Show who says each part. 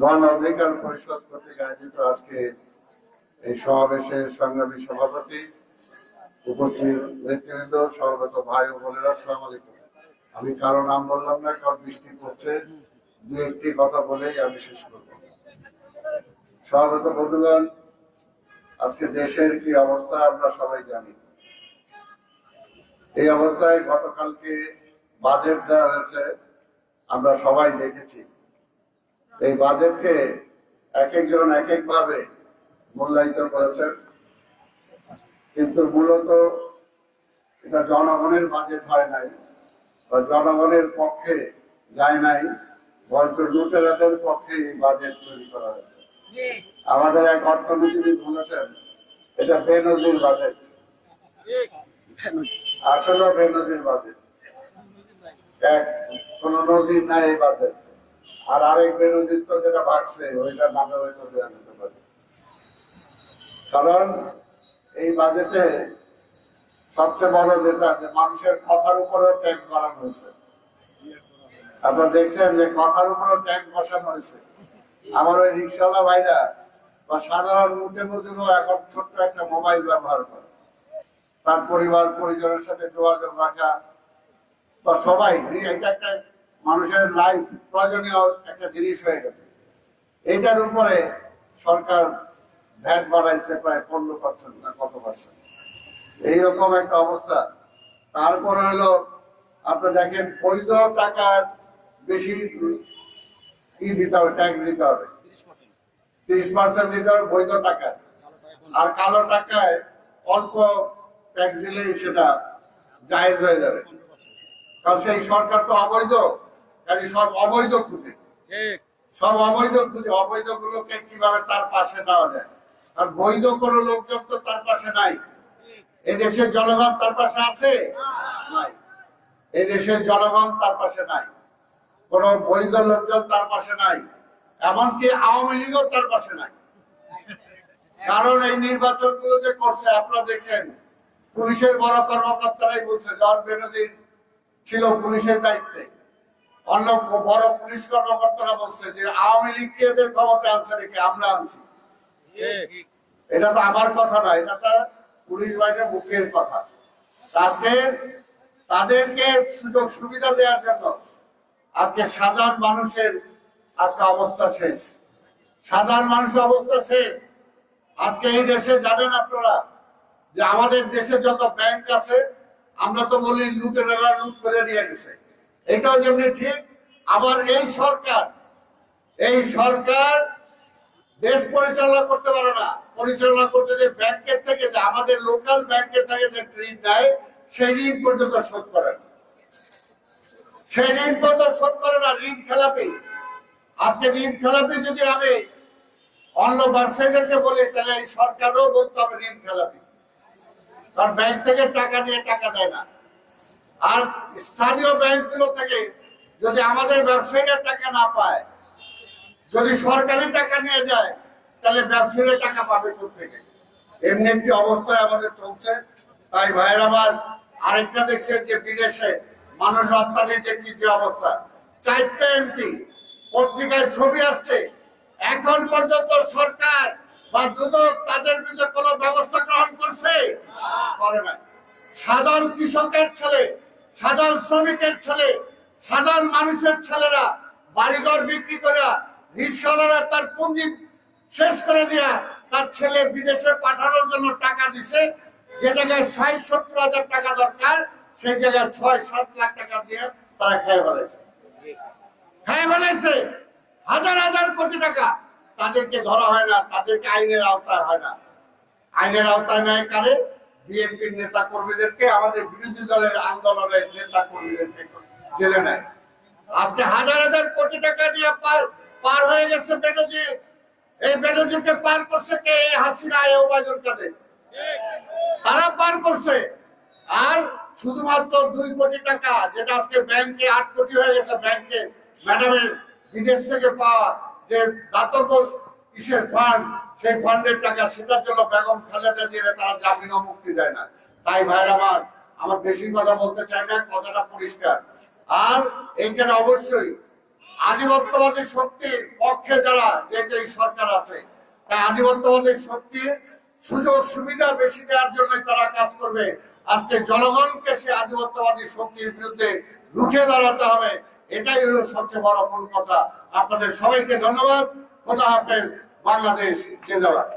Speaker 1: গণ অধিকার পরিষদ কর্তৃক আয়োজিত আজকে এই সমাবেশের সংগ্রামী সভাপতি উপস্থিত নেতৃবৃন্দ সর্বত ভাই ও বোনেরা, আসসালাম আলাইকুম। আমি কারও নাম বললাম না কারণ বৃষ্টি পড়ছে। দু একটি কথা বলেই আমি শেষ করব। সর্বত বন্ধুগণ, আজকে দেশের কি অবস্থা আমরা সবাই জানি। এই অবস্থায় গতকালকে বাজেট দেওয়া হয়েছে, আমরা সবাই দেখেছি। এই বাজেটকে এক একজন এক এক ভাবে মূল্যায়িত করেছেন। কিন্তু মূলত এটা জনগণের বাজেট হয় নাই বা জনগণের পক্ষে যায় নাই, বরঞ্চ লুটেরাদের পক্ষে এই বাজেট তৈরি করা হয়েছে। আমাদের এক অর্থনীতিবিদ বলেছেন, এটা বেনজির বাজেট। আসলে বেনজির বাজেট। এক কোন নজির নাই এই বাজেট। আর আরেক বেনজির যেটা ভাগছে ওইটার নামে হয়তো দেওয়া যেতে পারে। কারণ এই বাজেটে সবচেয়ে বড় যেটা, যে মানুষের কথার উপরেও ট্যাক্স বাড়ানো হয়েছে। আপনারা দেখছেন যে কথার উপরেও ট্যাক্স বসানো হয়েছে। আমার ওই রিক্সাওয়ালা ভাইরা বা সাধারণ মুঠে মজুরও এখন ছোট্ট একটা মোবাইল ব্যবহার করে। তার পরিবার, পরিজনের সাথে যোগাযোগ রাখা বা সবাই এটা একটা মানুষের লাইফ প্রয়োজনীয় একটা জিনিস হয়ে গেছে। এইটার উপরে সরকার ভ্যাট বাড়াইছে প্রায় পনেরো পার্সেন্ট না কত পার্সেন্ট এইরকম একটা অবস্থা। তারপরে হলো, আপনি দেখেন বৈধ টাকার বেশি ই দিতে হবে ট্যাক্স দিতে হবে। ত্রিশ পার্সেন্ট দিতে হবে বৈধ টাকা। আর কালো টাকায় অল্প ট্যাক্স দিলেই সেটা জায়েজ হয়ে যাবে। কারণ সেই সরকার তো অবৈধ। কাজে সব অবৈধ খুঁজে সব অবৈধ খুঁজে অবৈধ গুলোকে কীভাবে তার পাশে নেওয়া যায়? আর বৈধ কোনো লোকজন তো তার পাশে নাই। এদেশের জনগণ তার পাশে আছে? নাই। এদেশের জনগণ তার পাশে নাই। কোন বৈধ লোকজন তার পাশে নাই। এমনকি আওয়ামী লীগও তার পাশে নাই। কারণ এই নির্বাচনগুলো যে করছে আপনারা দেখছেন পুলিশের বড় কর্মকর্তারাই বলছে জন বেনজির ছিল পুলিশের দায়িত্বে। অন্য বড় পুলিশ কর্মকর্তারা বলছে যে আওয়ামী লীগকে এদের ক্ষমতা আনছে রেখে আমরা আনছি? এটা তো আমার কথা নয় এটা তো পুলিশ বাহিনীর মুখের কথা। আজকে তাদেরকে সুযোগ সুবিধা দেওয়ার জন্য আজকে সাধারণ মানুষের আজকে অবস্থা শেষ। সাধারণ মানুষের অবস্থা শেষ। আজকে এই দেশে জানেন আপনারা যে আমাদের দেশে যত ব্যাংক আছে আমরা তো বলি লুটেরা লুট করে নিয়ে গেছে। এটাও যেমনি ঠিক, আবার এই সরকার এই সরকার দেশ পরিচালনা করতে পারে না। পরিচালনা করতে যে ব্যাংকের থেকে, যে আমাদের লোকাল ব্যাংকের থেকে যে ঋণ দেয়, সেই ঋণ পর্যন্ত শোধ করে না। সেই ঋণ পর্যন্ত শোধ করে না, ঋণ খেলাপি। আজকে ঋণ খেলাপি যদি আমি অন্য ব্যবসায়ীদেরকে বলি, তাহলে এই সরকারও বলতে হবে ঋণ খেলাপি। কারণ ব্যাংক থেকে টাকা নিয়ে টাকা দেয় না। আর স্থানীয় ব্যাংকগুলো থেকে যদি আমাদের ব্যবসায়ীরা টাকা না পায় যদি সরকারি টাকা নিয়ে যায় তাহলে ব্যবসায়ীরা টাকা পাবে থেকে? এমনি একটি অবস্থায় আমাদের চলছে। তাই ভাইয়ের আবার আরেকটা দেখছেন যে বিদেশে মানুষ রপ্তানির যে কি যে অবস্থা। চারটা এমপি পত্রিকায় ছবি আসছে এখন পর্যন্ত সরকার বা দুদক তাদের বিরুদ্ধে কোনো ব্যবস্থা গ্রহণ করছে? করে না সাধারণ কৃষকের ছেলে সাধারণ শ্রমিকের ছেলে, সাধারণ মানুষের ছেলেরা বাড়িঘর বিক্রি করে রিক্সাওয়ালারা তার পুঁজি শেষ করে দিয়া তার ছেলে বিদেশে পাঠানোর জন্য টাকা দিছে। যে জায়গায় ষাট, সত্তর হাজার টাকা দরকার, সেই জায়গায় ছয়, সাত লাখ টাকা দিয়ে তারা খেয়ে ফেলেছে। খেয়ে ফেলেছে। হাজার হাজার কোটি টাকা। তাদেরকে ধরা হয় না, তাদেরকে আইনের আওতায় হয় না। আইনের আওতায় নেয় কারে? বিএনপির নেতা কর্মীদেরকে আমাদের বিরোধী দলের আন্দোলনের নেতা কর্মীদেরকে জেলে নেয়। আজকে হাজার হাজার কোটি টাকা নিয়ে পার পার হয়ে গেছে বেনজির। এই বেনজিকে পার করছে কে? এই হাসিনা, এই ওবায়দুল কাদের। তারা পার করছে। আর শুধুমাত্র দুই কোটি টাকা, যেটা আজকে ব্যাংকে আট কোটি হয়ে গেছে, ব্যাংকে ম্যাডামের বিদেশ থেকে পাওয়া যে দাতব্য কিসের ফান্ড সেই ফান্ডের টাকা সেটার জন্য বেগম খালেদা দিয়ে তারা জামিন মুক্তি দেয় না। তাই ভাইর আমার আমার বেশি কথা বলতে চাই না, কথাটা পরিষ্কার। আর এইখানে অবশ্যই আধিপত্যবাদী শক্তির পক্ষে যারা যে যে সরকার আছে তা আধিপত্যবাদী শক্তির সুযোগ সুবিধা বেশি দেওয়ার জন্য তারা কাজ করবে। আজকে জনগণকে সে আধিপত্যবাদী শক্তির বিরুদ্ধে রুখে দাঁড়াতে হবে, এটাই হলো সবচেয়ে বড় মূল কথা। আপনাদের সবাইকে ধন্যবাদ। খোদা হাফেজ। বাংলাদেশ জিন্দাবাদ।